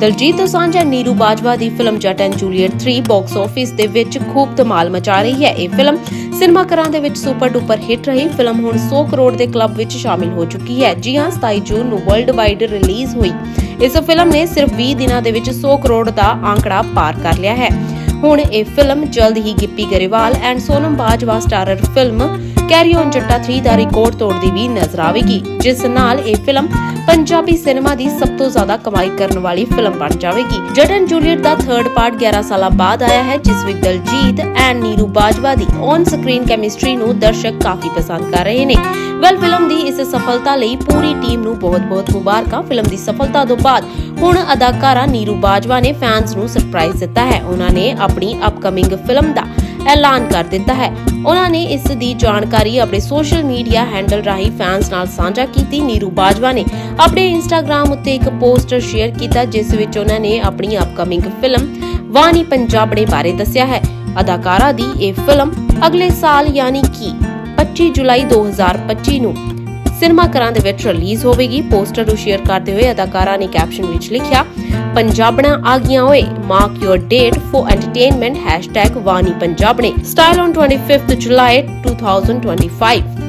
ਦਲਜੀਤ ਦੋਸਾਂਝ ਅਤੇ ਨੀਰੂ ਬਾਜਵਾ ਦੀ film Jatt and Juliet 3 box office ਦੇ ਵਿੱਚ ਖੂਬ ਧਮਾਲ ਮਚਾ ਰਹੀ ਹੈ। ਇਹ ਫਿਲਮ ਸਿਨੇਮਾ ਘਰਾਂ ਦੇ ਵਿੱਚ ਸੁਪਰ ਡੁਪਰ ਹਿੱਟ ਰਹੀ। ਫਿਲਮ ਹੁਣ 100 ਕਰੋੜ ਦੇ ਕਲੱਬ ਵਿੱਚ ਸ਼ਾਮਿਲ ਹੋ ਚੁੱਕੀ ਹੈ। ਜੀ ਹਾਂ 27 ਜੂਨ ਨੂੰ ਵਰਲਡ ਵਾਈਡ ਰਿਲੀਜ਼ ਹੋਈ। ਇਸ ਫਿਲਮ ਨੇ ਸਿਰਫ 20 ਦਿਨਾਂ ਦੇ ਵਿੱਚ 100 ਕਰੋੜ ਦਾ ਆંકੜਾ ਪਾਰ ਕਰ ਲਿਆ ਹੈ। ਹੁਣ ਇਹ ਫਿਲਮ ਜਲਦ ਹੀ Gippy Grewal and Sonam Bajwa starrer film carry on Jatta 3 ਦਾ ਰਿਕਾਰਡ ਤੋੜਦੀ ਵੀ ਨਜ਼ਰ ਆਵੇਗੀ, ਜਿਸ ਨਾਲ ਇਹ ਫਿਲਮ ਪੰਜਾਬੀ ਸਿਨੇਮਾ ਦੀ ਸਭ ਤੋਂ ਜ਼ਿਆਦਾ ਕਮਾਈ ਕਰਨ ਵਾਲੀ ਫਿਲਮ ਬਣ ਜਾਵੇਗੀ। ਜੱਟ ਐਂਡ ਜੂਲੀਅਟ ਦਾ ਥਰਡ ਪਾਰਟ 11 ਸਾਲਾਂ ਬਾਅਦ ਆਇਆ ਹੈ, ਜਿਸ ਵਿੱਚ ਦਲਜੀਤ ਐਂਡ ਨੀਰੂ ਬਾਜਵਾ ਦੀ ਔਨ ਸਕਰੀਨ ਕੈਮਿਸਟਰੀ ਨੂੰ ਦਰਸ਼ਕ ਕਾਫੀ ਪਸੰਦ ਕਰ ਰਹੇ ਨੇ। ਵੈਲ ਫਿਲਮ ਦੀ ਇਸ ਸਫਲਤਾ ਲਈ ਪੂਰੀ ਟੀਮ ਨੂੰ ਬਹੁਤ-ਬਹੁਤ ਮੁਬਾਰਕਾਂ। ਫਿਲਮ ਦੀ ਸਫਲਤਾ ਤੋਂ ਬਾਅਦ ਹੁਣ ਅਦਾਕਾਰਾ ਨੀਰੂ ਬਾਜਵਾ ਨੇ ਫੈਨਸ ਨੂੰ ਸਰਪ੍ਰਾਈਜ਼ ਦਿੱਤਾ ਹੈ। ਉਹਨਾਂ ਨੇ ਆਪਣੀ ਅਪਕਮਿੰਗ ਫਿਲਮ ਦਾ ਐਲਾਨ ਕਰ ਦਿੱਤਾ ਹੈ। ਉਹਨਾਂ ਨੇ ਇਸ ਦੀ ਜਾਣਕਾਰੀ ਆਪਣੇ ਸੋਸ਼ਲ ਮੀਡੀਆ ਹੈਂਡਲ ਰਾਹੀਂ ਫੈਨਸ ਨਾਲ ਸਾਂਝਾ ਕੀਤੀ। ਨੀਰੂ ਬਾਜਵਾ ਨੇ ਆਪਣੇ ਇੰਸਟਾਗ੍ਰam ਉੱਤੇ ਇੱਕ ਪੋਸਟਰ ਸ਼ੇਅਰ ਕੀਤਾ, ਜਿਸ ਵਿੱਚ ਉਹਨਾਂ ਨੇ ਆਪਣੀ ਅਪਕਮਿੰਗ ਫਿਲਮ ਵਾਨੀ ਪੰਜਾਬੜੇ ਬਾਰੇ ਦੱਸਿਆ ਹੈ। ਅਦਾਕਾਰਾ ਦੀ ਇਹ ਫਿਲਮ ਅਗਲੇ ਸਾਲ ਯਾਨੀ ਕਿ 25 ਜੁਲਾਈ 2025 ਨੂੰ ਸਿਨੇਮਾ ਘਰਾਂ ਦੇ ਵਿੱਚ ਰਿਲੀਜ਼ ਹੋਵੇਗੀ। ਪੋਸਟਰ ਨੂੰ ਸ਼ੇਅਰ ਕਰਦੇ ਹੋਏ ਅਦਾਕਾਰਾ ਨੇ ਕੈਪਸ਼ਨ ਵਿੱਚ ਲਿਖਿਆ, ਪੰਜਾਬਣਾ ਆ ਗਈਆਂ ਓਏ mark your date for entertainment #Wani ਪੰਜਾਬਣੇ। Style on 25th July 2025